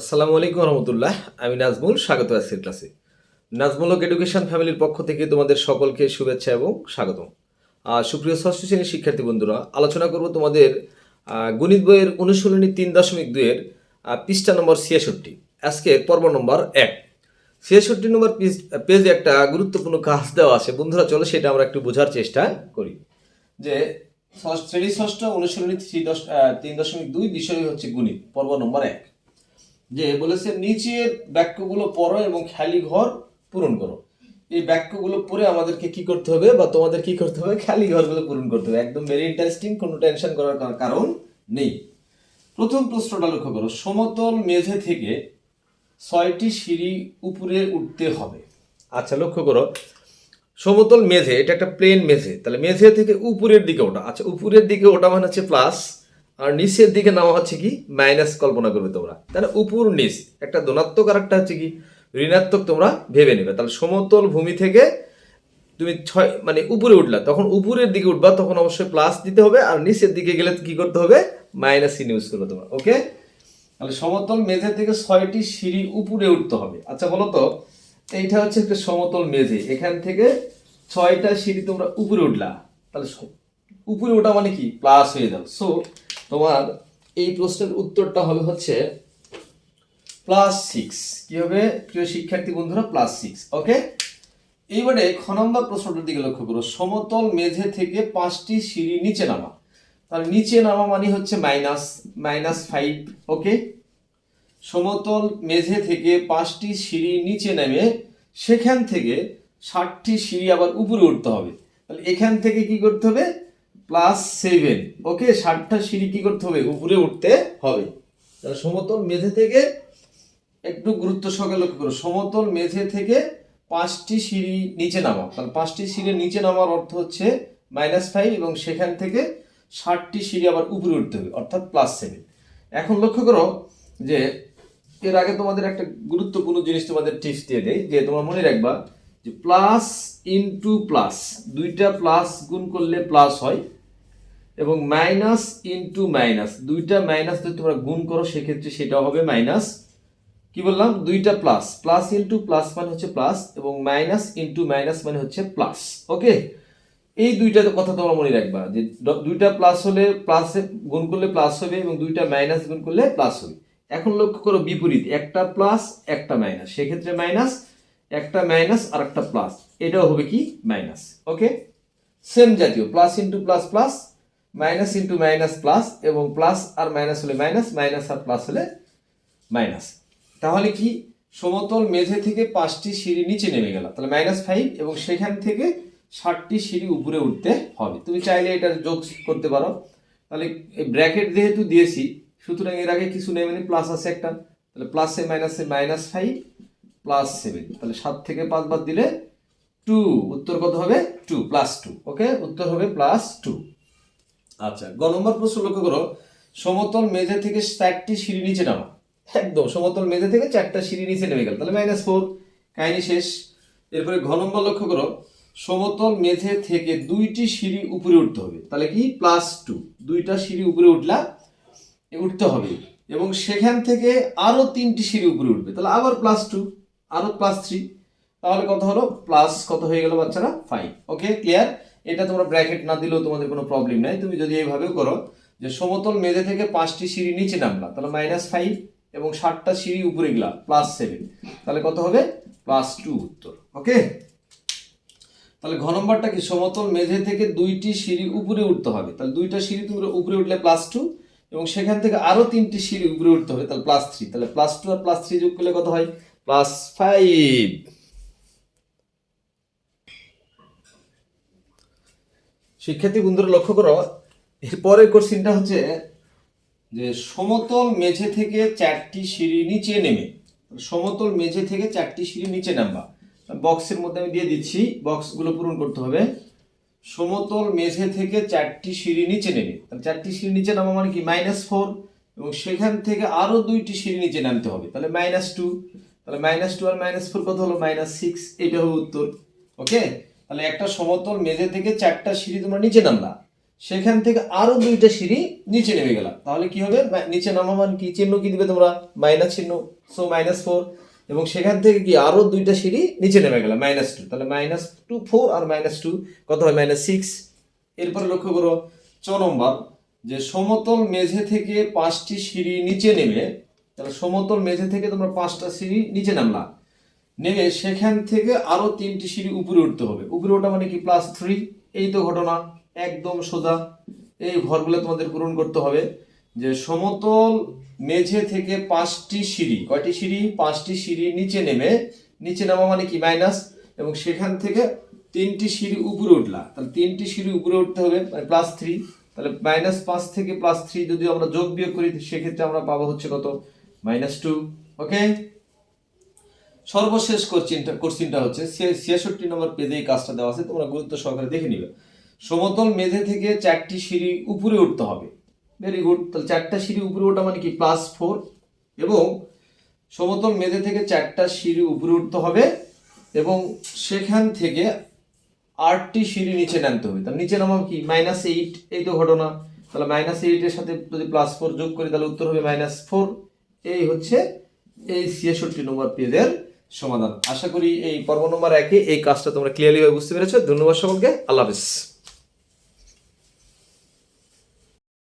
আসসালামু আলাইকুম রহমতুল্লাহ আমি নাজমুল স্বাগত আজকের ক্লাসে। নাজমুলক এডুকেশন ফ্যামিলির পক্ষ থেকে তোমাদের সকলকে শুভেচ্ছা এবং স্বাগতম। আহ, সুপ্রিয় ষষ্ঠ শ্রেণির শিক্ষার্থী বন্ধুরা আলোচনা করব তোমাদের গণিত বইয়ের অনুশীলনী তিন দশমিক দুইয়ের পৃষ্ঠা নম্বর ছিয়াষট্টি। আজকে পর্ব নম্বর এক। ছিয়াষট্টি নম্বর পেজে একটা গুরুত্বপূর্ণ কাজ দেওয়া আছে। বন্ধুরা চলো সেটা আমরা একটু বোঝার চেষ্টা করি। যে শ্রেণি ষষ্ঠ অনুশীলনী দশ তিন দশমিক দুই বিষয় হচ্ছে গণিত পর্ব নম্বর এক। যে বলেছে, নিচের বাক্যগুলো পড়ো এবং খালি ঘর পূরণ করো। এই বাক্যগুলো পড়ে আমাদেরকে কি করতে হবে বা তোমাদের কি করতে হবে? খালি ঘরগুলো পূরণ করতে হবে। একদম ভেরি ইন্টারেস্টিং কোনো টেনশন করার কার- কারণ নেই। প্রথম প্রশ্নটা লক্ষ্য করো। সমতল মেঝে থেকে ছয়টি সিঁড়ি উপরে উঠতে হবে। আচ্ছা লক্ষ্য করো। সমতল মেঝে, এটা একটা প্লেন মেঝে। তাহলে মেঝে থেকে উপরের দিকে ওঠা। আচ্ছা উপরের দিকে ওঠা মানে হচ্ছে প্লাস আর নিচের দিকে নামা হচ্ছে কি? মাইনাস কল্পনা করবে তোমরা। তাহলে উপর নিচ, একটা ধনাত্মক আর একটা হচ্ছে কি? ঋণাত্মক তোমরা ভেবে নেবে। তাহলে সমতল ভূমি থেকে তুমি ছয় মানে উপরে উঠলা, তখন উপরের দিকে উঠবা, তখন অবশ্যই প্লাস দিতে হবে, আর নিচের দিকে গেলে কি করতে হবে? মাইনাস চিহ্ন ইউজ করবে তোমরা। ওকে তাহলে সমতল মেঝে থেকে ছয়টি সিঁড়ি উপরে উঠতে হবে। আচ্ছা বলো তো, এইটা হচ্ছে একটা সমতল মেঝে। এখান থেকে ছয়টা সিঁড়ি তোমরা উপরে উঠলা। তাহলে উপরে ওঠা মানে কি? প্লাস হয়ে যাও সো তোমার এই প্রশ্নের উত্তরটা হবে হচ্ছে প্লাস সিক্স কি হবে? প্রিয় শিক্ষার্থী বন্ধুরা প্লাস সিক্স ওকে এইবারে খ নম্বর প্রশ্নটার দিকে লক্ষ্য করো। সমতল মেঝে থেকে পাঁচটি সিঁড়ি নিচে নামা। তাহলে নিচে নামা মানে হচ্ছে মাইনাস মাইনাস ফাইভ ওকে সমতল মেঝে থেকে পাঁচটি সিঁড়ি নিচে নেমে সেখান থেকে ষাটটি সিঁড়ি আবার উপরে উঠতে হবে। তাহলে এখান থেকে কি করতে হবে? প্লাস সেভেন ওকে, ষাটটা সিঁড়ি কি করতে হবে? উপরে উঠতে হবে। সমতল মেঝে থেকে একটু গুরুত্ব সহকারে লক্ষ্য করো। সমতল মেঝে থেকে পাঁচটি সিঁড়ি নিচে নামা তাহলে পাঁচটি সিঁড়ি নিচে নামার অর্থ হচ্ছে মাইনাস ফাইভ এবং সেখান থেকে ষাটটি সিঁড়ি আবার উপরে উঠতে হবে, অর্থাৎ প্লাস সেভেন এখন লক্ষ্য করো যে এর আগে তোমাদের একটা গুরুত্বপূর্ণ জিনিস তোমাদের টিপস দিয়ে দেয় যে তোমরা মনে রাখবা যে প্লাস ইনটু প্লাস দুইটা প্লাস গুণ করলে প্লাস হয়। এবং মাইনাস ইন্টু মাইনাস, দুইটা মাইনাস যদি তোমরা গুণ করো, সেক্ষেত্রে সেটা হবে মাইনাস, কি বললাম? দুইটা প্লাস প্লাস ইনটু প্লাস মানে হচ্ছে প্লাস এবং মাইনাস ইন্টু মাইনাস মানে হচ্ছে প্লাস ওকে এই দুইটা কথা তোমরা মনে রাখবা, যে দুইটা প্লাস হলে প্লাস গুণ করলে প্লাস হবে এবং দুইটা মাইনাস গুণ করলে প্লাস হবে। এখন লক্ষ্য করো বিপরীত, একটা প্লাস একটা মাইনাস সেক্ষেত্রে মাইনাস একটা মাইনাস আর একটা প্লাস এটাও হবে কি? মাইনাস ওকে সেম জাতীয় plus into plus plus minus into minus plus এবং প্লাস আর মাইনাস হলে মাইনাস মাইনাস আর প্লাস হলে মাইনাস। তাহলে কি? সমতল মেঝে থেকে পাঁচটি সিঁড়ি নিচে নেমে গেল। তাহলে মাইনাস ফাইভ এবং সেখান থেকে ষাটটি সিঁড়ি উপরে উঠতে হবে। তুমি চাইলে এটা যোগ করতে পারো। তাহলে ব্র্যাকেট যেহেতু দিয়েছি, সুতরাং এর আগে কিছু নেই মানে প্লাস আছে একটা। তাহলে প্লাসে মাইনাসে মাইনাস ফাইভ, প্লাস সেভেন। তাহলে সাত থেকে পাঁচ বাদ দিলে টু উত্তর কত হবে? টু প্লাস টু ওকে উত্তর হবে প্লাস টু আচ্ছা গ নম্বর প্রশ্ন লক্ষ্য করো। সমতল মেঝে থেকে চারটি সিঁড়ি নিচে নামা। একদম, সমতল মেঝে থেকে চারটা সিঁড়ি নিচে নেমে গেল। তাহলে মাইনাস ফোর কাহিনী শেষ। এরপরে ঘ নম্বর লক্ষ্য করো। সমতল মেঝে থেকে দুইটি সিঁড়ি উপরে উঠতে হবে। তাহলে কি? প্লাস টু দুইটা সিঁড়ি উপরে উঠলা উঠতে হবে। এবং সেখান থেকে আরও তিনটি সিঁড়ি উপরে উঠবে। তাহলে আবার প্লাস টু আরও প্লাস থ্রি তাহলে কত হলো? প্লাস কত হয়ে গেল বাচ্চারা? ফাইভ ওকে ক্লিয়ার এটা তোমরা ব্র্যাকেট না দিলেও তোমাদের কোনো প্রবলেম নাই। তুমি যদি এইভাবেও করো যে সমতল মেঝে থেকে পাঁচটি সিঁড়ি নিচে নামলা, তাহলে মাইনাস ফাইভ এবং ষাটটা সিঁড়ি উপরে গেলা প্লাস সেভেন তাহলে কত হবে? প্লাস টু উত্তর। ওকে তাহলে ঘ নম্বরটা কি? সমতল মেঝে থেকে দুইটি সিঁড়ি উপরে উঠতে হবে। তাহলে দুইটা সিঁড়ি তুমি উপরে উঠলে প্লাস টু এবং সেখান থেকে আরও তিনটি সিঁড়ি উপরে উঠতে হবে, তাহলে প্লাস থ্রি তাহলে প্লাস টু আর প্লাস থ্রি যোগ করলে কত হয়? প্লাস ফাইভ শিক্ষার্থী বন্ধুরা লক্ষ্য করো এরপরের কোশ্চিনটা হচ্ছে যে সমতল মেঝে থেকে চারটি সিঁড়ি নিচে নেমে। সমতল মেঝে থেকে চারটি সিঁড়ি নিচে নামবা। বক্সের মধ্যে আমি দিয়ে দিচ্ছি বক্সগুলো পূরণ করতে হবে। সমতল মেঝে থেকে চারটি সিঁড়ি নিচে নেবে তাহলে চারটি সিঁড়ি নিচে নামা মানে কি? মাইনাস ফোর এবং সেখান থেকে আরও দুইটি সিঁড়ি নিচে নামতে হবে। তাহলে মাইনাস টু তাহলে মাইনাস টু আর মাইনাস ফোর কত হলো? মাইনাস সিক্স এটা হবে উত্তর। ওকে তাহলে একটা সমতল মেঝে থেকে চারটা সিঁড়ি তোমরা নিচে নামলা। সেখান থেকে আরও দুইটা সিঁড়ি নিচে নেমে গেলাম। তাহলে কি হবে? নিচে নামা মান কি? চিহ্ন কি দিবে তোমরা? মাইনাস চিহ্ন। সো মাইনাস ফোর এবং সেখান থেকে কি আরও দুইটা সিঁড়ি নিচে নেমে গেলাম মাইনাস টু তাহলে মাইনাস টু ফোর আর মাইনাস টু কত হয়? মাইনাস সিক্স এরপরে লক্ষ্য করো চ নম্বর, যে সমতল মেঝে থেকে পাঁচটি সিঁড়ি নিচে নেমে, তাহলে সমতল মেঝে থেকে তোমরা পাঁচটা সিঁড়ি নিচে নামলা। নেমে সেখান থেকে আরও তিনটি সিঁড়ি উপরে উঠতে হবে। উপরে ওঠা মানে কি? প্লাস থ্রি এই তো ঘটনা। একদম সোজা। এই ঘরগুলো তোমাদের পূরণ করতে হবে যে সমতল মেঝে থেকে পাঁচটি সিঁড়ি। কয়টি সিঁড়ি? পাঁচটি সিঁড়ি নিচে নেমে। নিচে নামা মানে কি? মাইনাস এবং সেখান থেকে তিনটি সিঁড়ি উপরে উঠলা। তাহলে তিনটি সিঁড়ি উপরে উঠতে হবে মানে প্লাস থ্রি তাহলে মাইনাস পাঁচ থেকে প্লাস থ্রি যদি আমরা যোগ বিয়োগ করি, সেক্ষেত্রে আমরা পাবো হচ্ছে কত? মাইনাস টু ওকে সর্বশেষ কোশ্চিনটা কোশ্চিনটা হচ্ছে ছিয়াষট্টি নম্বর পেজে এই কাজটা দেওয়া আছে, তোমরা গুরুত্ব সহকারে দেখে নিবে। সমতল মেঝে থেকে চারটি সিঁড়ি উপরে উঠতে হবে। ভেরি গুড তাহলে চারটা সিঁড়ি উপরে ওঠা মানে কি? প্লাস ফোর এবং সমতল মেঝে থেকে চারটা সিঁড়ি উপরে উঠতে হবে এবং সেখান থেকে আটটি সিঁড়ি নিচে নামতে হবে। তাহলে নিচে নামাম কি? মাইনাস এইট এই তো ঘটনা। তাহলে মাইনাস এইটের সাথে যদি প্লাস ফোর যোগ করি, তাহলে উত্তর হবে মাইনাস ফোর এই হচ্ছে এই ছিয়াষট্টি নম্বর পেজের সমাধান। আশা করি এই পর্ব নম্বর একে, এই কাজটা তোমরা ক্লিয়ারলি বুঝতে পেরেছ। ধন্যবাদ সকলকে। আল্লাহ হাফিজ।